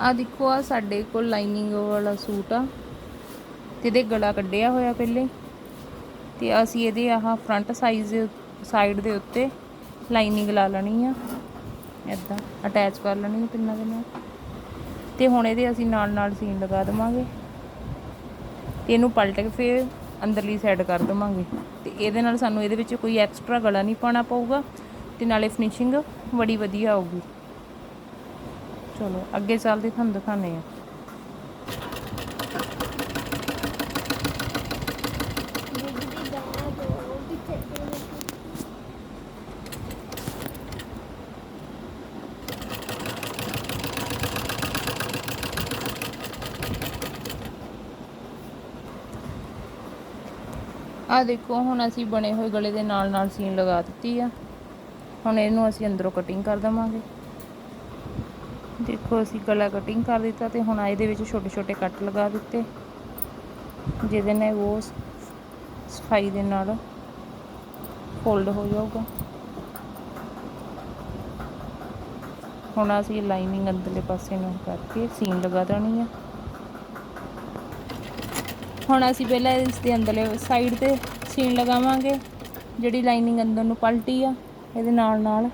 ਆ ਦੇਖੋ ਆ ਸਾਡੇ ਕੋਲ ਲਾਈਨਿੰਗ ਵਾਲਾ ਸੂਟ ਆ। ਤੇ ਇਹਦੇ ਗਲਾ ਕੱਢਿਆ ਹੋਇਆ ਪਹਿਲੇ। ਤੇ ਅਸੀਂ ਇਹਦੇ ਆਹ ਫਰੰਟ ਸਾਈਜ਼ ਸਾਈਡ ਦੇ ਉੱਤੇ ਲਾਈਨਿੰਗ ਲਾ ਲੈਣੀ ਆ। ਇਦਾਂ ਅਟੈਚ ਕਰ ਲੈਣੀ ਆ ਪਿੰਨਾਂ ਦੇ ਨਾਲ। ਤੇ ਹੁਣ ਇਹਦੇ ਅਸੀਂ ਨਾਲ ਨਾਲ ਸੀਨ ਲਗਾ ਦੇਵਾਂਗੇ। ਤੇ ਇਹਨੂੰ ਪਲਟ ਕੇ ਫਿਰ ਅੰਦਰਲੀ ਸਾਈਡ ਕਰ ਦੇਵਾਂਗੇ। ਤੇ ਇਹਦੇ ਨਾਲ ਸਾਨੂੰ ਇਹਦੇ ਵਿੱਚ ਕੋਈ ਐਕਸਟਰਾ ਗਲਾ ਨਹੀਂ ਪਾਉਣਾ ਪਊਗਾ। ਤੇ ਨਾਲੇ ਫਿਨਿਸ਼ਿੰਗ ਬੜੀ ਵਧੀਆ ਆਊਗੀ। ਚਲੋ, ਅੱਗੇ ਚੱਲਦੇ, ਤੁਹਾਨੂੰ ਦਿਖਾਉਂਦੇ ਆ ਦੀਦੀ ਆ ਦੇਖੋ, ਹੁਣ ਅਸੀਂ ਬਣੇ ਹੋਏ ਗਲੇ ਦੇ ਨਾਲ ਨਾਲ ਸੀਨ ਲਗਾ ਦਿੱਤੀ ਆ। ਹੁਣ ਇਹਨੂੰ ਅਸੀਂ ਅੰਦਰੋਂ ਕਟਿੰਗ ਕਰ ਦਵਾਂਗੇ। ਦੇਖੋ ਅਸੀਂ ਗਲਾ ਕਟਿੰਗ ਕਰ ਦਿੱਤਾ ਤੇ ਹੁਣ ਇਹਦੇ ਵਿੱਚ ਛੋਟੇ ਛੋਟੇ ਕੱਟ ਲਗਾ ਦਿੱਤੇ। ਜਿਹਦੇ ਨਾਲ ਉਹ ਸ- ਸਫ਼ਾਈ ਦੇ ਨਾਲ ਫੋਲਡ ਹੋ ਜਾਊਗਾ। ਹੁਣ ਅਸੀਂ ਲਾਈਨਿੰਗ ਅੰਦਰਲੇ ਪਾਸੇ ਨੂੰ ਕਰਕੇ ਸੀਨ ਲਗਾ ਦੇਣੀ ਆ। ਹੁਣ ਅਸੀਂ ਪਹਿਲਾਂ ਇਸ ਦੇ ਅੰਦਰਲੇ ਸਾਈਡ ਤੇ ਸੀਨ ਲਗਾਵਾਂਗੇ। ਜਿਹੜੀ ਲਾਈਨਿੰਗ ਅੰਦਰ ਨੂੰ ਪਲਟੀ ਆ, ਇਹਦੇ ਨਾਲ ਨਾਲ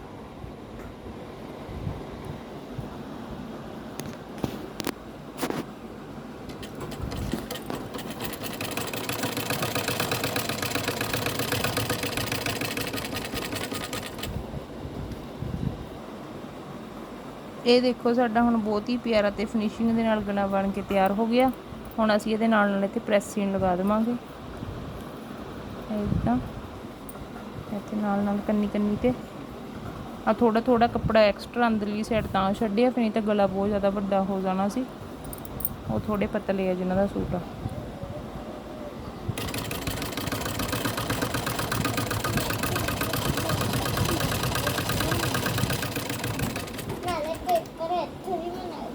ਇਹ ਦੇਖੋ ਸਾਡਾ ਹੁਣ ਬਹੁਤ ਹੀ ਪਿਆਰਾ ਤੇ ਫਿਨਿਸ਼ਿੰਗ ਦੇ ਨਾਲ ਗਲਾ ਬਣ ਕੇ ਤਿਆਰ ਹੋ ਗਿਆ। ਹੁਣ ਅਸੀਂ ਇਹਦੇ ਨਾਲ ਨਾਲ ਇੱਥੇ ਪ੍ਰੈਸ ਲਗਾ ਦੇਵਾਂਗੇ। ਇਦਾਂ ਇੱਥੇ ਨਾਲ ਨਾਲ ਕੰਨੀ ਕੰਨੀ ਤੇ। ਆ ਥੋੜਾ ਥੋੜਾ ਕੱਪੜਾ ਐਕਸਟਰਾ ਅੰਦਰਲੀ ਸਾਈਡ ਤਾਂ ਛੱਡਿਆ, ਫਿਰ ਨਹੀਂ ਤਾਂ ਗਲਾ ਬਹੁਤ ਜ਼ਿਆਦਾ ਵੱਡਾ ਹੋ ਜਾਣਾ ਸੀ। ਉਹ ਥੋੜੇ ਪਤਲੇ ਆ ਜਿਨ੍ਹਾਂ ਦਾ ਸੂਟ ਆ।